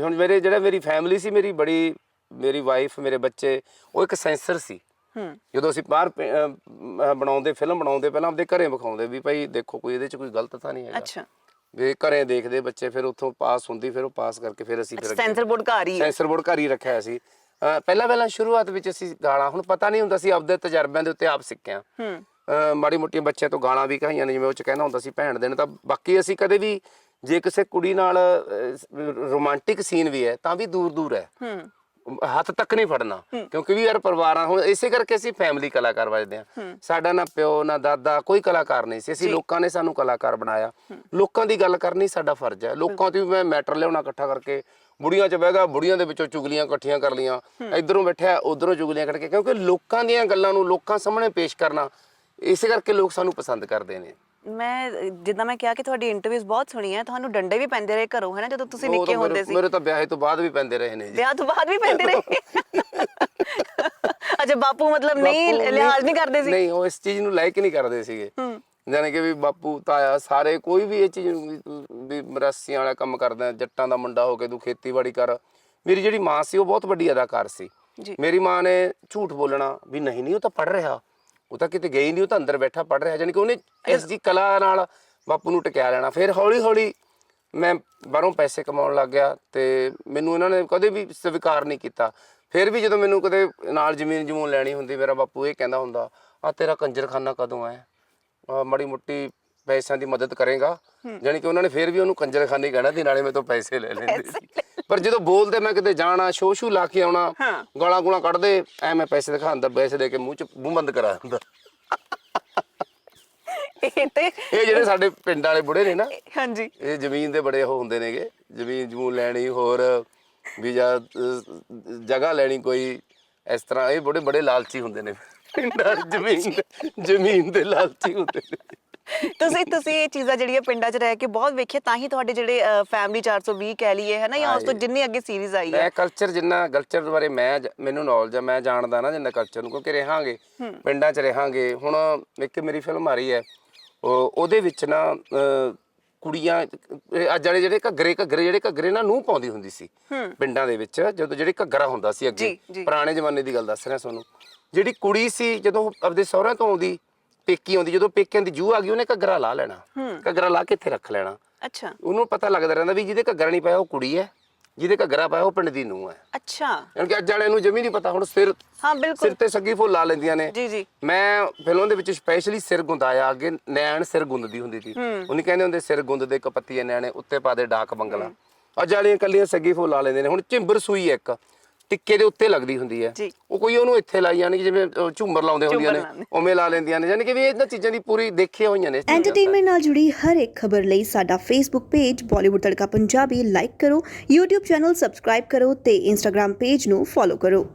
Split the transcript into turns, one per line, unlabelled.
ਹੁਣ ਮੇਰੇ ਜਿਹੜਾ ਮੇਰੀ ਫੈਮਿਲੀ ਸੀ ਮੇਰੀ ਬੜੀ ਮੇਰੀ ਵਾਈਫ ਮੇਰੇ ਬੱਚੇ ਉਹ ਇੱਕ ਸੈਂਸਰ ਸੀ।
ਹੂੰ।
ਜਦੋਂ ਅਸੀਂ ਬਾਹਰ ਪ- ਅਹ, ਅਹ, ਬਣਾਉਂਦੇ ਫਿਲਮ ਬਣਾਉਂਦੇ ਪਹਿਲਾਂ ਆਪਦੇ ਘਰੇ ਵਿਖਾਉਂਦੇ ਵੀ ਭਾਈ ਦੇਖੋ ਕੋਈ ਇਹਦੇ ਚ ਕੋਈ ਗਲਤ ਤਾਂ ਨਹੀਂ ਹੈਗਾ।
ਅੱਛਾ।
ਵੀ ਘਰੇ ਦੇਖਦੇ ਬੱਚੇ ਫਿਰ ਉੱਥੋਂ ਪਾਸ ਹੁੰਦੀ ਫਿਰ ਉਹ ਪਾਸ ਕਰਕੇ ਫਿਰ ਅਸੀਂ ਫਿਰ
ਸੈਂਸਰ ਬੋਰਡ ਘਰ ਹੀ ਹੈ
ਸੈਂਸਰ ਬੋਰਡ ਘਰ ਹੀ ਰੱਖਿਆ ਹੋਇਆ ਸੀ। ਅਹ ਪਹਿਲਾਂ ਪਹਿਲਾਂ ਸ਼ੁਰੂਆਤ ਵਿੱਚ ਅਸੀਂ ਗਾਲਾਂ ਹੁਣ ਪਤਾ ਨਹੀਂ ਹੁੰਦਾ ਸੀ ਆਪਦੇ ਤਜਰਬਿਆਂ ਦੇ ਉੱਤੇ ਆਪ ਸਿੱਖਿਆ।
ਹੂੰ।
ਮਾੜੀ ਮੋਟੀਆਂ ਬੱਚਿਆਂ ਤੋਂ ਗਾਲਾਂ ਵੀ ਕਹਾਈਆਂ ਨੇ ਜਿਵੇਂ ਉਹ ਚ ਕਹਿੰਦਾ ਹੁੰਦਾ ਸੀ ਭੈਣ ਦੇਣ ਤਾਂ ਬਾਕੀ ਅਸੀਂ ਕਦੇ ਵੀ ਜੇ ਕਿਸੇ ਕੁੜੀ ਨਾਲ ਰੋਮਾਂਟਿਕ ਸੀਨ ਵੀ ਹੈ ਤਾਂ ਵੀ ਦੂਰ ਦੂਰ ਹੈ।
ਹੂੰ।
ਹੱਥ ਤੱਕ ਨਹੀਂ ਫੜਨਾ ਕਿਉਂਕਿ ਵੀ ਯਾਰ ਪਰਿਵਾਰਾਂ ਹੁਣ ਇਸੇ ਕਰਕੇ ਅਸੀਂ ਫੈਮਿਲੀ ਕਲਾਕਾਰ ਵਜਦੇ ਆ ਸਾਡਾ ਨਾ ਪਿਓ ਨਾ ਦਾਦਾ ਕੋਈ ਕਲਾਕਾਰ ਨਹੀਂ ਸੀ। ਅਸੀਂ ਲੋਕਾਂ ਨੇ ਸਾਨੂੰ ਕਲਾਕਾਰ ਬਣਾਇਆ। ਲੋਕਾਂ ਦੀ ਗੱਲ ਕਰਨੀ ਸਾਡਾ ਫਰਜ਼ ਹੈ। ਲੋਕਾਂ ਤੋਂ ਵੀ ਮੈਂ ਮੈਟਰ ਲਿਆਉਣਾ ਇਕੱਠਾ ਕਰਕੇ ਬੁੜੀਆਂ 'ਚ ਬਹਿ ਗਿਆ ਬੁੜੀਆਂ ਦੇ ਵਿੱਚੋਂ ਚੁਗਲੀਆਂ ਇਕੱਠੀਆਂ ਕਰ ਲੀਆਂ ਇਧਰੋਂ ਬੈਠਿਆ ਉਧਰੋਂ ਚੁਗਲੀਆਂ ਕੱਢ ਕੇ ਕਿਉਂਕਿ ਲੋਕਾਂ ਦੀਆਂ ਗੱਲਾਂ ਨੂੰ ਲੋਕਾਂ ਸਾਹਮਣੇ ਪੇਸ਼ ਕਰਨਾ ਇਸੇ ਕਰਕੇ ਲੋਕ ਸਾਨੂੰ ਪਸੰਦ ਕਰਦੇ ਨੇ।
ਮੈਂ ਜਿੱਦਾਂ ਮੈਂ ਕਿਹਾ ਕਿ ਤੁਹਾਡੀ ਇੰਟਰਵਿਊਜ਼ ਬਹੁਤ ਸੁਣੀ ਹੈ ਤੁਹਾਨੂੰ ਡੰਡੇ ਵੀ ਪੈਂਦੇ ਰਹੇ ਘਰੋਂ ਹੈ ਨਾ ਜਦੋਂ ਤੁਸੀਂ ਨਿੱਕੇ ਹੁੰਦੇ ਸੀ।
ਮੇਰੇ ਤਾਂ ਵਿਆਹ ਤੋਂ ਬਾਅਦ ਵੀ ਪੈਂਦੇ ਰਹੇ ਨੇ ਜੀ।
ਵਿਆਹ ਤੋਂ ਬਾਅਦ ਵੀ ਪੈਂਦੇ ਰਹੇ। ਅੱਛਾ ਬਾਪੂ ਮਤਲਬ ਨਹੀਂ ਲਿਹਾਜ਼ ਨਹੀਂ ਕਰਦੇ ਸੀ?
ਨਹੀਂ ਉਹ ਇਸ ਚੀਜ਼ ਨੂੰ ਲਾਈਕ ਨਹੀਂ ਕਰਦੇ ਸੀਗੇ। ਜਾਣੀ ਕਿ ਵੀ ਬਾਪੂ ਤਾਇਆ ਸਾਰੇ ਕੋਈ ਵੀ ਇਹ ਚੀਜ਼ ਨੂੰ ਵੀ ਮਰਾਸੀਆਂ ਵਾਲਾ ਕੰਮ ਕਰਦਾ ਜੱਟਾਂ ਦਾ ਮੁੰਡਾ ਹੋ ਕੇ ਤੂੰ ਖੇਤੀਬਾੜੀ ਕਰ। ਮੇਰੀ ਜਿਹੜੀ ਮਾਂ ਸੀ ਉਹ ਬਹੁਤ ਵੱਡੀ ਅਦਾਕਾਰ ਸੀ।
ਜੀ।
ਮੇਰੀ ਮਾਂ ਨੇ ਝੂਠ ਬੋਲਣਾ ਵੀ ਨਹੀਂ ਨਹੀਂ ਉਹ ਤਾਂ ਪੜ ਰਿਹਾ। ਉਹ ਤਾਂ ਕਿਤੇ ਗਈ ਨਹੀਂ ਉਹ ਤਾਂ ਅੰਦਰ ਬੈਠਾ ਪੜ ਰਿਹਾ ਜਾਣੀ ਕਿ ਉਹਨੇ ਇਸ ਦੀ ਕਲਾ ਨਾਲ ਬਾਪੂ ਨੂੰ ਟਿਕਿਆ ਲੈਣਾ। ਫਿਰ ਹੌਲੀ ਹੌਲੀ ਮੈਂ ਬਾਹਰੋਂ ਪੈਸੇ ਕਮਾਉਣ ਲੱਗ ਗਿਆ ਤੇ ਮੈਨੂੰ ਇਹਨਾਂ ਨੇ ਕਦੇ ਵੀ ਸਵੀਕਾਰ ਨਹੀਂ ਕੀਤਾ। ਫਿਰ ਵੀ ਜਦੋਂ ਮੈਨੂੰ ਕਦੇ ਨਾਲ ਜ਼ਮੀਨ ਜਮੂਨ ਲੈਣੀ ਹੁੰਦੀ ਮੇਰਾ ਬਾਪੂ ਇਹ ਕਹਿੰਦਾ ਹੁੰਦਾ ਆ ਤੇਰਾ ਕੰਜਰਖਾਨਾ ਕਦੋਂ ਆਹ ਮਾੜੀ ਮੁੱਟੀ ਪੈਸਿਆਂ ਦੀ ਮਦਦ ਕਰੇਗਾ। ਜਾਣੀ ਕਿ ਉਹਨਾਂ ਨੇ ਫਿਰ ਵੀ ਉਹਨੂੰ ਕੰਜਰਖਾਨੇ ਕਹਿਣਾ ਸੀ ਨਾਲੇ ਮੇਰੇ ਤੋਂ ਪੈਸੇ ਲੈ ਲੈਂਦੇ। ਪਰ ਜਦੋਂ ਬੋਲਦੇ ਮੈਂ ਕਿਤੇ ਜਾਣਾ ਸ਼ੋਅ ਸ਼ੂ ਲਾ ਕੇ ਆਉਣਾ
ਹਾਂ।
ਗਾਲਾਂ ਗੂਲਾਂ ਕੱਢਦੇ ਐ ਮੈਂ ਪੈਸੇ ਦਿਖਾਉਂਦਾ ਪੈਸੇ ਦੇ ਕੇ ਮੂੰਹ ਚ ਮੂੰਹ ਬੰਦ ਕਰਾ ਦਿੰਦਾ।
ਇਹ ਤੇ
ਇਹ ਜਿਹੜੇ ਸਾਡੇ ਪਿੰਡ ਵਾਲੇ ਬੁੜੇ ਨੇ ਨਾ
ਹਾਂਜੀ।
ਇਹ ਜ਼ਮੀਨ ਦੇ ਬੜੇ ਉਹ ਹੁੰਦੇ ਨੇਗੇ। ਜ਼ਮੀਨ ਜਮੂਨ ਲੈਣੀ ਹੋਰ ਵੀ ਜਾਂ ਅਹ, ਜਗ੍ਹਾ ਲੈਣੀ ਕੋਈ ਇਸ ਤਰ੍ਹਾਂ ਇਹ ਬੜੇ ਬੜੇ ਲਾਲਚੀ ਹੁੰਦੇ ਨੇ। ਪਿੰਡਾਂ 'ਚ ਜ਼ਮੀਨ ਦੇ ਜ਼ਮੀਨ ਦੇ ਲਾਲਚੀ ਹੁੰਦੇ ਨੇ।
ਤੁਸੀਂ ਤੁਸੀਂ ਇਹ ਚੀਜ਼ਾਂ ਜਿਹੜੀਆਂ ਪਿੰਡਾਂ 'ਚ ਰਹਿ ਕੇ ਬਹੁਤ ਵੇਖੇ ਤਾਂ ਹੀ ਤੁਹਾਡੇ ਜਿਹੜੇ ਫੈਮਿਲੀ 420 ਕਹਿ ਲਈਏ ਹੈ ਨਾ ਜਾਂ ਉਸ ਤੋਂ ਜਿੰਨੀ ਅੱਗੇ ਸੀਰੀਜ਼ ਆਈ ਹੈ
ਮੈਂ ਕਲਚਰ ਜਿੰਨਾ ਕਲਚਰ ਬਾਰੇ ਮੈਂ ਜ- ਮੈਨੂੰ ਨੌਲੇਜ ਆ ਮੈਂ ਜਾਣਦਾ ਨਾ ਜਿੰਨਾ ਕਲਚਰ ਨੂੰ ਕਿਉਂਕਿ ਰਹਾਂਗੇ ਪਿੰਡਾਂ 'ਚ ਰਹਾਂਗੇ। ਹੁਣ ਇੱਕ ਮੇਰੀ ਫਿਲਮ ਆ ਰਹੀ ਹੈ ਉਹ ਉਹਦੇ ਵਿੱਚ ਨਾ ਅਹ, ਕੁੜੀਆਂ ਇਹ ਅੱਜ ਵਾਲੇ ਜਿਹੜੇ ਘੱਗਰੇ ਘੱਗਰੇ ਜਿਹੜੇ ਘੱਗਰੇ ਨਾ ਨੂੰ ਪਾਉਂਦੀ ਹੁੰਦੀ ਸੀ ਪਿੰਡਾਂ ਦੇ ਵਿੱਚ ਜਦੋਂ ਜਿਹੜੇ ਘੱਗਰਾ ਹੁੰਦਾ ਸੀ ਅੱਗੇ
ਜੀ, ਜੀ।
ਪੁਰਾਣੇ ਜ਼ਮਾਨੇ ਦੀ ਗੱਲ ਦੱਸ ਰਿਹਾ ਤੁਹਾਨੂੰ। ਜਿਹੜੀ ਕੁੜੀ ਸੀ ਜਦੋਂ ਉਹ ਆਪਦੇ ਸਹੁਰਿਆਂ ਤੋਂ ਆਉਂਦੀ ਪੇਕੀ ਆਉਂਦੀ ਜਦੋਂ ਪੇਕਿਆਂ ਦੀ ਜੂਹ ਆ ਗਈ ਉਹਨੇ ਘੱਗਰਾ ਲਾ ਲੈਣਾ। ਘੱਗਰਾ ਲਾ ਕੇ ਇੱਥੇ ਰੱਖ ਲੈਣਾ।
ਅੱਛਾ।
ਉਹਨੂੰ ਪਤਾ ਲੱਗਦਾ ਰਹਿੰਦਾ ਵੀ ਜਿਹਦੇ ਘੱਗਰਾ ਨਹੀਂ ਪਾਇਆ ਉਹ ਕੁੜੀ ਹੈ। ਜਿਹਦੇ ਘੱਗਰਾ ਪਾਇਆ ਉਹ ਪਿੰਡ ਦੀ ਨੂੰਹ ਹੈ।
ਅੱਛਾ।
ਕਿਉਂਕਿ ਅੱਜ ਵਾਲਿਆਂ ਨੂੰ ਜਮੀ ਨਹੀਂ ਪਤਾ ਹੁਣ ਸਿਰ
ਹਾਂ
ਸਿਰ
ਬਿਲਕੁਲ
ਤੇ ਸੱਗੀ ਫੁੱਲ ਲਾ ਲੈਂਦੀਆਂ ਨੇ।
ਜੀ ਜੀ।
ਮੈਂ ਫਿਲਮ ਦੇ ਵਿੱਚ ਸਪੈਸ਼ਲੀ ਸਿਰ ਗੁੰਦਾਇਆ ਅੱਗੇ ਨੈਣ ਸਿਰ ਗੁੰਦਦੀ ਹੁੰਦੀ ਸੀ। ਉਹਨੇ ਕਹਿੰਦੇ ਹੁੰਦੇ ਸਿਰ ਗੁੰਦ ਦੇ ਕਪੱਤੀਏ ਨੈਣੇ ਉੱਤੇ ਪਾ ਦੇ ਡਾਕ ਬੰਗਲਾ। ਅੱਜ ਵਾਲੀਆਂ ਕੱਲੀਆਂ ਸੱਗੀ ਫੁੱਲ ਲਾ ਲੈਂਦੇ ਨੇ। ਹੁਣ ਝਿੰਬਰ ਸੂਈ ਇੱਕ। ਟਿੱਕੇ ਦੇ ਉੱਤੇ ਲੱਗਦੀ ਹੁੰਦੀ ਹੈ
ਜੀ।
ਉਹ ਕੋਈ ਉਹਨੂੰ ਇੱਥੇ ਲਾਈ ਜਾਣੀ ਜਿਵੇਂ ਝੂਮਰ ਲਾਉਂਦੇ ਹੁੰਦੀਆਂ
ਝੂਮਰ ਲਾਉਂਦੇ।
ਨੇ ਉਵੇਂ ਲਾ ਲੈਂਦੀਆਂ ਨੇ ਯਾਨੀ ਕਿ ਵੀ ਇਹਨਾਂ ਚੀਜ਼ਾਂ ਦੀ ਪੂਰੀ ਦੇਖੀਆਂ ਹੋਈਆਂ ਨੇ
ਐਂਟਰਟੇਨਮੈਂਟ ਨਾਲ ਜੁੜੀ ਹਰ ਇੱਕ ਖਬਰ ਲਈ ਸਾਡਾ Facebook page Bollywood Tadka Punjabi like ਕਰੋ YouTube ਚੈਨਲ ਸਬਸਕ੍ਰਾਈਬ ਕਰੋ ਤੇ Instagram ਪੇਜ ਨੂੰ ਫੋਲੋ ਕਰੋ